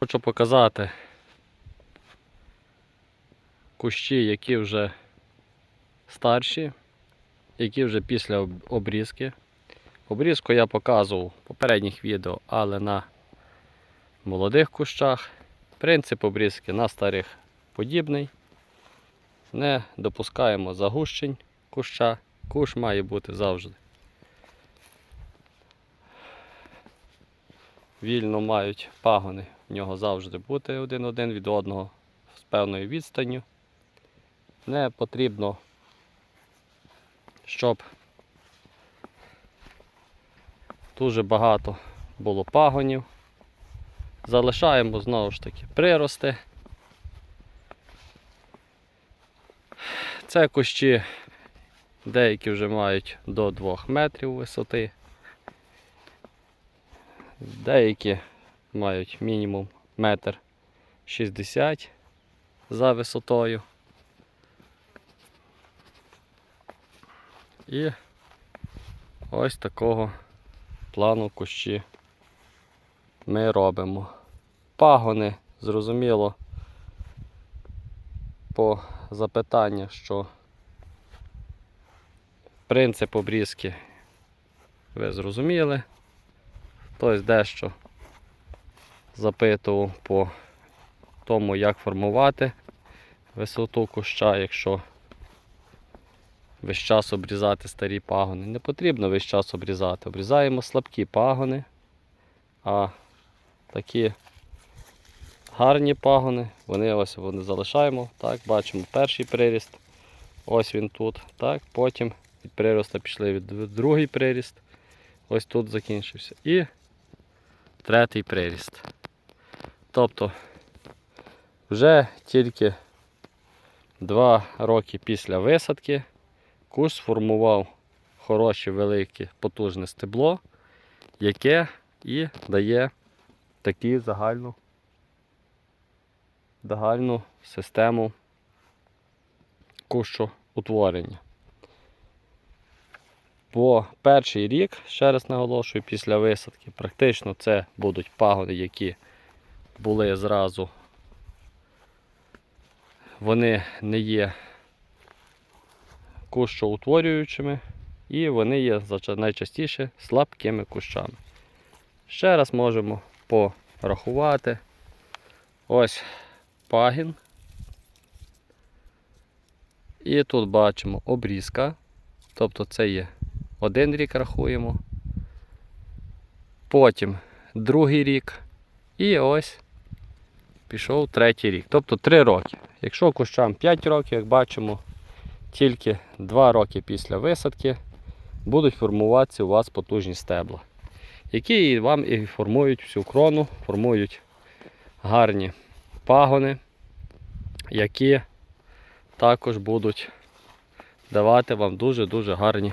Хочу показати кущі, які вже старші, які вже після обрізки. Обрізку я показував в попередніх відео, але на молодих кущах. Принцип обрізки на старих подібний. Не допускаємо загущень куща. Кущ має бути завжди. Вільно мають пагони в нього завжди бути один-один від одного з певною відстанню. Не потрібно, щоб дуже багато було пагонів. Залишаємо знову ж таки прирости. Це кущі, деякі вже мають до 2 метрів висоти. Деякі мають мінімум метр 60 за висотою. І ось такого плану кущі ми робимо. Пагони, зрозуміло, по запитання, що принцип обрізки ви зрозуміли. Хтось дещо запитував по тому, як формувати висоту куща, якщо весь час обрізати старі пагони. Не потрібно весь час обрізати. Обрізаємо слабкі пагони, а такі гарні пагони, вони ось вони залишаємо. Так, бачимо перший приріст. Ось він тут. Так, потім від приросту пішли від другий приріст. Ось тут закінчився. І третій приріст. Тобто вже тільки два роки після висадки куш сформував хороше, велике, потужне стебло, яке і дає таку загальну, загальну систему кущоутворення. Бо перший рік, ще раз наголошую, після висадки, практично це будуть пагони, які були зразу. Вони не є кущоутворюючими і вони є найчастіше слабкими кущами. Ще раз можемо порахувати. Ось пагін. І тут бачимо обрізка. Тобто це є один рік рахуємо. Потім другий рік. І ось пішов третій рік. Тобто 3 роки. Якщо кущам 5 років, як бачимо, тільки 2 роки після висадки будуть формуватися у вас потужні стебла, які вам і формують всю крону, формують гарні пагони, які також будуть давати вам дуже-дуже гарні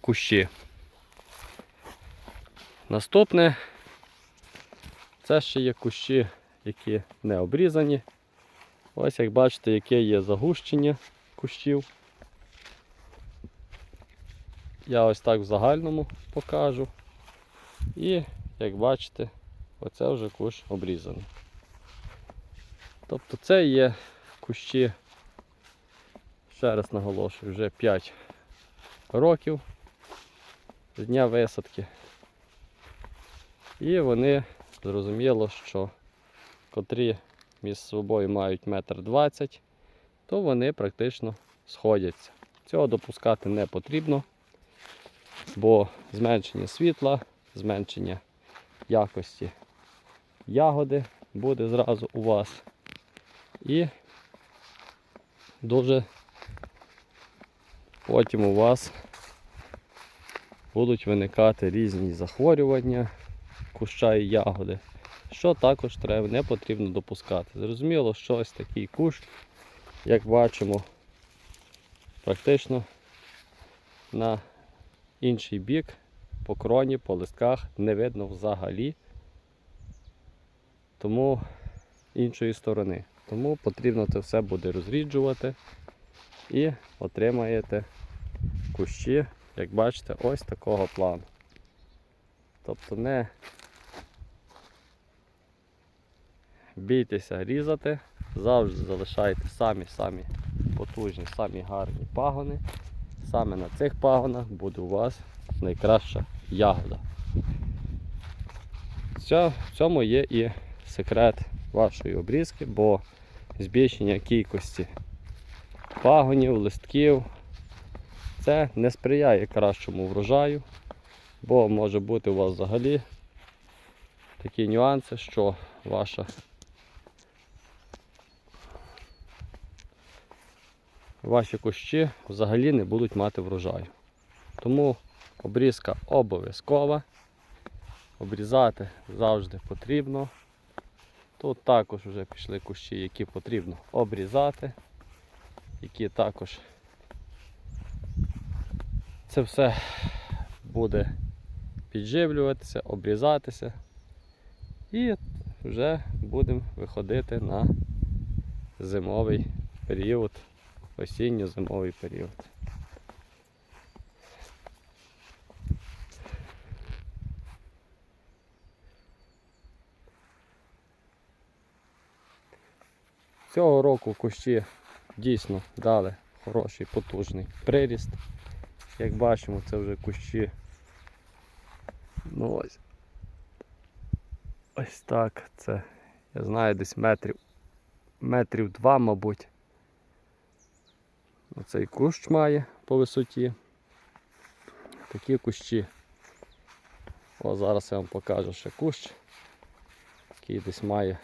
кущі. Наступне це ще є кущі, які не обрізані. Ось як бачите, яке є загущення кущів. Я ось так в загальному покажу. І, як бачите, оце вже кущ обрізаний. Тобто це є кущі, ще раз наголошую, вже 5 років з дня висадки. І вони зрозуміло, що котрі між собою мають метр двадцять, то вони практично сходяться. Цього допускати не потрібно, бо зменшення світла, зменшення якості ягоди буде зразу у вас. І дуже потім у вас будуть виникати різні захворювання куща і ягоди, що також треба, не потрібно допускати. Зрозуміло, що ось такий кущ, як бачимо, практично на інший бік, по кроні, по листках не видно взагалі. Тому іншої сторони. Тому потрібно це все буде розріджувати і отримаєте кущі, як бачите, ось такого плану. Тобто не бійтеся різати, завжди залишайте самі-самі потужні, самі гарні пагони. Саме на цих пагонах буде у вас найкраща ягода. В цьому є і секрет вашої обрізки, бо збільшення кількості пагонів, листків це не сприяє кращому врожаю, бо може бути у вас взагалі такі нюанси, що ваша ваші кущі взагалі не будуть мати врожаю. Тому обрізка обов'язкова. Обрізати завжди потрібно. Тут також вже пішли кущі, які потрібно обрізати, які також це все буде підживлюватися, обрізатися. І вже будемо виходити на зимовий період, осінньо-зимовий період. Цього року кущі дійсно дали хороший потужний приріст. Як бачимо, це вже кущі. Ну ось. Ось так. Це, я знаю, десь метрів, метрів два, мабуть. Оцей кущ має по висоті. Такі кущі. О, зараз я вам покажу ще кущ, який десь має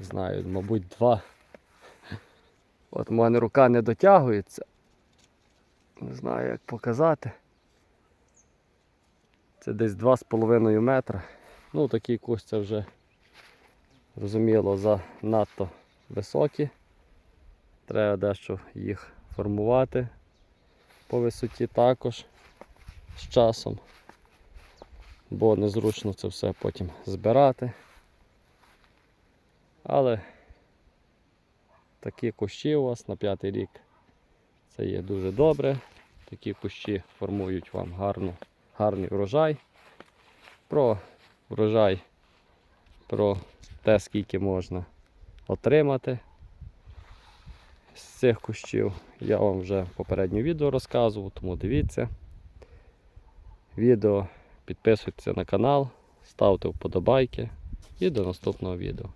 не знаю, мабуть, два. От в мене рука не дотягується. Не знаю, як показати. Це десь 2,5 метра. Ну, такий кущ це вже зрозуміло занадто високі. Треба дещо їх формувати по висоті також з часом, бо незручно це все потім збирати. Але такі кущі у вас на п'ятий рік це є дуже добре. Такі кущі формують вам гарну, гарний врожай. Про врожай, про те, скільки можна отримати з цих кущів. Я вам вже в попередньому відео розказував, тому дивіться. Відео підписуйтесь на канал, ставте вподобайки і до наступного відео.